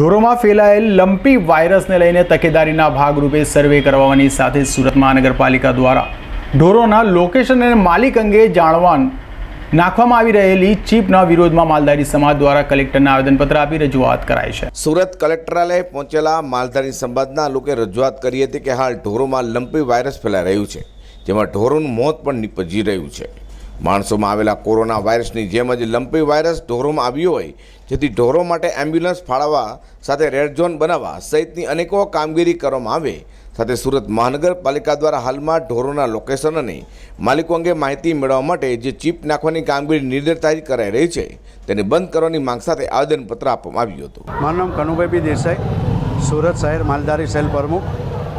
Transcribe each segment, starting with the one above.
ઢોરોમાં ફેલાયેલ લંપી વાયરસને લઈને તકેદારીના ભાગરૂપે સર્વે કરવાની સાથે સુરત મહાનગરપાલિકા દ્વારા ઢોરોના લોકેશન અને માલિક અંગે જાણવા નાખવામાં આવી રહેલી ચીપના વિરોધમાં માલધારી સમાજ દ્વારા કલેક્ટરને આવેદનપત્ર આપી રજૂઆત કરાઈ છે. સુરત કલેક્ટરાલય પહોંચેલા માલધારી સમાજના લોકોએ રજૂઆત કરી હતી કે હાલ ઢોરોમાં લંપી વાયરસ ફેલાઈ રહ્યું છે, જેમાં ઢોરોનું મોત પણ નીપજી રહ્યું છે. માણસોમાં આવેલા કોરોના વાયરસની જેમ જ લંપી વાયરસ ઢોરોમાં આવ્યો હોય જેથી ઢોરો માટે એમ્બ્યુલન્સ ફાળવવા સાથે રેડ ઝોન બનાવવા સહિતની અનેકો કામગીરી કરવામાં આવે. સાથે સુરત મહાનગરપાલિકા દ્વારા હાલમાં ઢોરોના લોકેશન અને માલિકો અંગે માહિતી મેળવવા માટે જે ચીપ નાખવાની કામગીરી નિર્ધારિત કરાઈ રહી છે તેને બંધ કરવાની માંગ સાથે આવેદનપત્ર આપવામાં આવ્યું હતું. મારું નામ કનુભાઈ બી દેસાઈ સુરત શહેર માલધારી સેલ પ્રમુખ.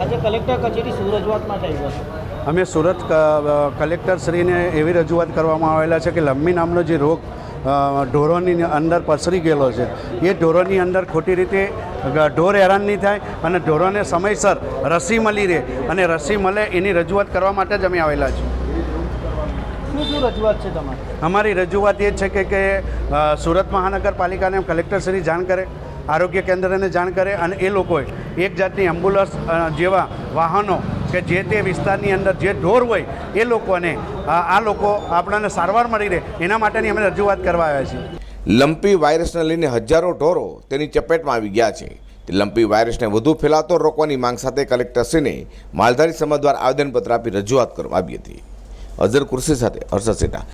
આજે કલેક્ટર કચેરી છો અમે સુરત કલેક્ટરશ્રીને એવી રજૂઆત કરવામાં આવેલા છે કે લંબી નામનો જે રોગ ઢોરોની અંદર પસરી ગયેલો છે એ ઢોરોની અંદર ખોટી રીતે ઢોર હેરાન નહીં થાય અને ઢોરોને સમયસર રસી મળી રહે અને રસી મળે એની રજૂઆત કરવા માટે જ અમે આવેલા છીએ. શું શું રજૂઆત છે તમારી? અમારી રજૂઆત એ છે કે કે સુરત મહાનગરપાલિકાને કલેક્ટરશ્રી જાણ કરે આરોગ્ય કેન્દ્રને જાણ કરે અને એ લોકોએ એક જાતની એમ્બ્યુલન્સ જેવા વાહનો કે જે તે વિસ્તારની અંદર જે ઢોર હોય, એ લોકોને, આ લોકો આપણને સારવાર મળી રહે. એના માટેની અમે રજૂઆત કરવા આવ્યા છીએ. લંપી વાયરસને લઈને હજારો ઢોરો તેની ચપેટમાં આવી ગયા છે. લંપી વાયરસને વધુ ફેલાતો રોકવાની માંગ સાથે કલેક્ટરશ્રીને માલધારી સમાજ દ્વારા આવેદનપત્ર આપી રજૂઆત કરવામાં આવી હતી. અઝર કુર્સી સાથે હર્ષદ સેઠા.